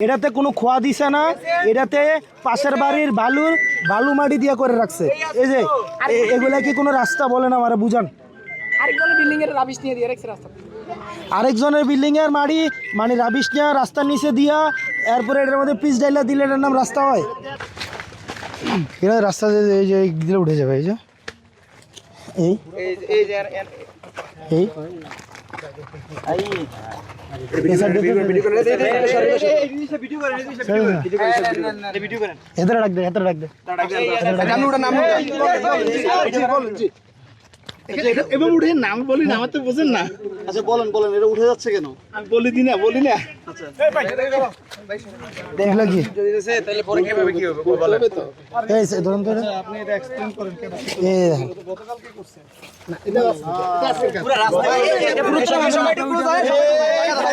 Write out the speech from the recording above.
এটাতে কোনো খোয়া দিছে না এটাতে পাশের বাড়ির বালুর বালু মাটি দিয়ে করে রাখছে। এই যে এগুলা কি কোনো রাস্তা বলে না আমার বুঝান? আরেকজন বিল্ডিং এর রাবিশ নিয়ে দিয়ে রাখছে রাস্তা। আরেকজনের বিল্ডিং এর মাড়ি মানে রাবিশ নিয়ে রাস্তার নিচে দিয়া এরপরে এটার মধ্যে পিস ডাইলা দিলে এটার নাম রাস্তা হয়। এটা রাস্তা যে- এই যে দিলে উঠে যাবে এই যে। এই। এই। এদের ডাক দে এদের ডাক দে এবার উঠে নাম বলি না আমার তো বোঝেন না আচ্ছা বলেন বলেন এটা উঠে যাচ্ছে কেন আমি বলি দি না বলি না এগুলা কি তাহলে পরে কীভাবে কি হবে বলেন তো এই ধরুন তো আপনি এটা এক্সপ্লেইন করেন কেন এই দেখেন। এই এই দাঁড়া। এটা